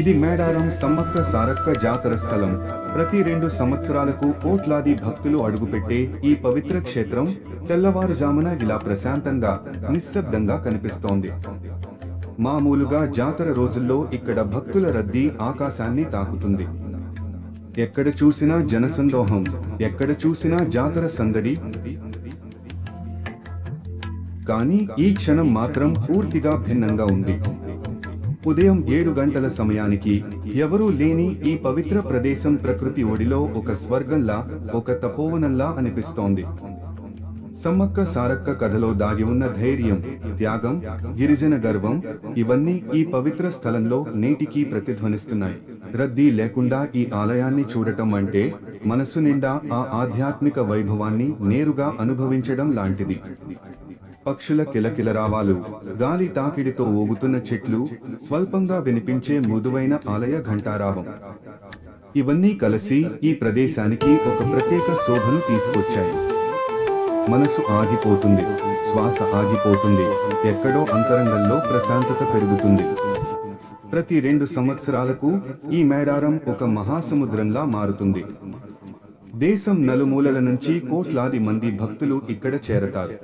ఇది మేడారం సమ్మక్క సారక్క జాతర స్థలం. ప్రతి రెండు సంవత్సరాలకు కోట్లాది భక్తులు అడుగుపెట్టే ఈ పవిత్ర క్షేత్రం తెల్లవారుజామున ఇలా ప్రశాంతంగా నిశ్శబ్దంగా కనిపిస్తోంది. మామూలుగా జాతర రోజుల్లో ఇక్కడ భక్తుల రద్దీ ఆకాశాన్ని తాకుతుంది. ఎక్కడ చూసినా జనసందోహం ఎక్కడ చూసినా జాతర సందడి. కానీ ఈ క్షణం మాత్రం పూర్తిగా భిన్నంగా ఉంది. ఉదయం ఏడు గంటల సమయానికి ఎవరూ లేని ఈ పవిత్ర ప్రదేశం ప్రకృతి ఒడిలో ఒక స్వర్గంలా ఒక తపోవనంలా అనిపిస్తోంది. సమ్మక్క సారక్క కథలో దాగి ఉన్న ధైర్యం త్యాగం గిరిజన గర్వం ఇవన్నీ ఈ పవిత్ర స్థలంలో నేటికీ ప్రతిధ్వనిస్తున్నాయి. రద్దీ లేకుండా ఈ ఆలయాన్ని చూడటం అంటే మనసు నిండా ఆ ఆధ్యాత్మిక వైభవాన్ని నేరుగా అనుభవించడం లాంటిది. పక్షుల కిలకిలరావాలు గాలి తాకిడితో ఊగుతున్న చెట్లు స్వల్పంగా వినిపించే మృదువైన ఆలయ ఘంటారావం. ఇవన్నీ కలిసి ఈ ప్రదేశానికి ఒక ప్రత్యేక శోభను తీసుకొచ్చాయి. మనసు ఆగిపోతుంది శ్వాస ఆగిపోతుంది ఎక్కడో అంతరంగంలో ప్రశాంతత పెరుగుతుంది. ప్రతి రెండు సంవత్సరాలకు ఈ మేడారం ఒక మహాసముద్రంలా మారుతుంది. దేశం నలుమూలల నుంచి కోట్లాది మంది భక్తులు ఇక్కడ చేరతారు.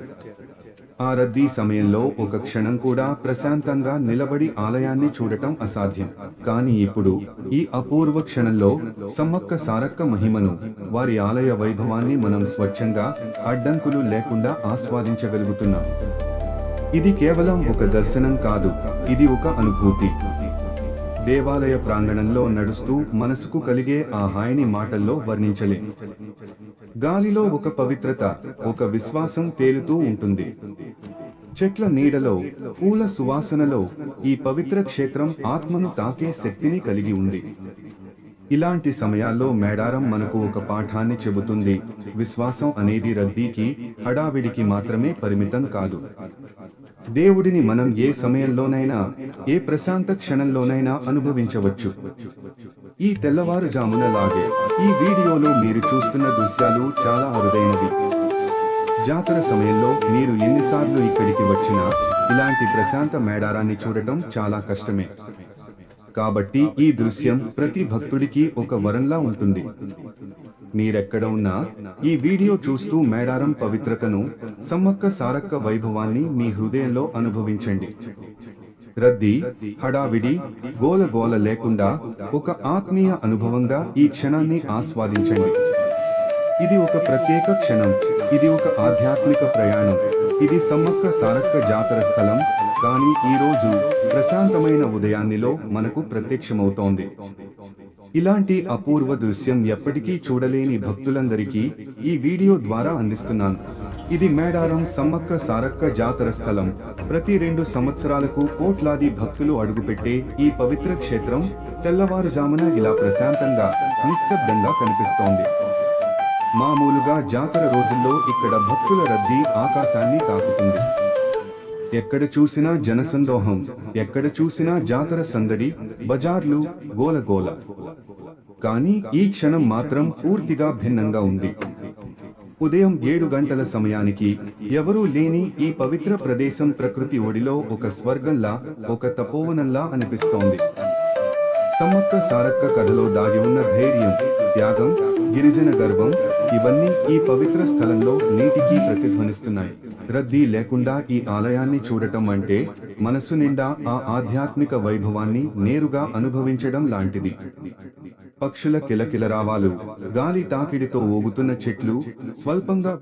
ఆ రద్దీ సమయంలో ఒక క్షణం కూడా ప్రశాంతంగా నిలబడి ఆలయాన్ని చూడటం అసాధ్యం. కానీ ఇప్పుడు ఈ అపూర్వ క్షణంలో సమ్మక్క సారక్క మహిమను వారి ఆలయ వైభవాన్ని మనం స్వచ్ఛంగా అడ్డంకులు లేకుండా ఆస్వాదించగలుగుతున్నాం. ఇది కేవలం ఒక దర్శనం కాదు ఇది ఒక అనుభూతి. దేవాలయ ప్రాంగణంలో నడుస్తూ మనసుకు కలిగే ఆ హాయిని మాటల్లో వర్ణించలే. గాలిలో ఒక పవిత్రత ఒక విశ్వాసం తేలుతూ ఉంటుంది. చెట్ల నీడలో పూల సువాసనలో ఈ పవిత్ర క్షేత్రం ఆత్మను తాకే శక్తిని కలిగి ఉంది. ఇలాంటి సమయాల్లో మేడారం మనకు ఒక పాఠాన్ని చెబుతుంది. విశ్వాసం అనేది రద్దీకి హడావిడికి మాత్రమే పరిమితం కాదు. దేవుడిని మనం ఏ సమయంలోనైనా ఏ ప్రశాంత క్షణంలోనైనా అనుభవించవచ్చు. ఈ తెల్లవారుజామున లాగే ఈ వీడియోలో మీరు చూస్తున్న దృశ్యాలు చాలా అరుదైనవి. జాతర సమయంలో మీరు ఎన్నిసార్లు ఇక్కడికి వచ్చినా ఇలాంటి ప్రశాంత మేడారాన్ని చూడటం చాలా కష్టమే. కాబట్టి ఈ దృశ్యం ప్రతి భక్తుడికి ఒక వరంలా ఉంటుంది. మీరెక్కడ ఉన్నా ఈ వీడియో చూస్తూ మేడారం పవిత్రతను సమ్మక్క సారక్క వైభవాన్ని మీ హృదయంలో అనుభవించండి. రద్దీ హడావిడి గోల గోల లేకుండా ఒక ఆత్మీయ అనుభవంగా ఈ క్షణాన్ని ఆస్వాదించండి. ఇది ఒక ప్రత్యేక క్షణం ఇది ఒక ఆధ్యాత్మిక ప్రయాణం ఇది సమ్మక్క సారక్క జాతర స్థలం కానీ ఈ రోజు ప్రశాంతమైన ఉదయాన్నిలో మనకు ప్రత్యక్షమవుతోంది. ఇలాంటి అపూర్వ దృశ్యం ఎప్పటికీ చూడలేని భక్తులందరికీ ఈ వీడియో ద్వారా అందిస్తున్నాను. ఇది మేడారం సమ్మక్క సారక్క జాతర స్థలం. ప్రతి రెండు సంవత్సరాలకు కోట్లాది భక్తులు అడుగుపెట్టే ఈ పవిత్ర క్షేత్రం తెల్లవారుజామున ఇలా ప్రశాంతంగా నిశ్శబ్దంగా కనిపిస్తోంది. మామూలుగా జాతర రోజుల్లో ఇక్కడ భక్తుల రద్దీ ఆకాశాన్ని తాకుతుంది. ఎక్కడ చూసినా జనసందోహం ఎక్కడ చూసినా జాతర సందడి బజార్లు గోలగోల. కానీ ఈ క్షణం మాత్రం పూర్తిగా భిన్నంగా ఉంది. ఉదయం ఏడు గంటల సమయానికి ఎవరూ లేని ఈ పవిత్ర ప్రదేశం ప్రకృతి ఒడిలో ఒక స్వర్గంలా ఒక తపోవనంలా అనిపిస్తోంది. సమ్మక్క సారక్క కథలో దాగి ఉన్న ధైర్యం త్యాగం గిరిజన గర్వం ఇవన్నీ ఈ పవిత్ర స్థలంలో నీటికి ప్రతిధ్వనిస్తున్నాయి. రద్దీ లేకుండా ఈ ఆలయాన్ని చూడటం అంటే మనసు నిండా ఆ ఆధ్యాత్మిక వైభవాన్ని నేరుగా అనుభవించడం లాంటిది. పక్షుల కిలకిలరావాలు గాలి తాకిడితో ఊగుతున్న చెట్లు స్వల్పంగా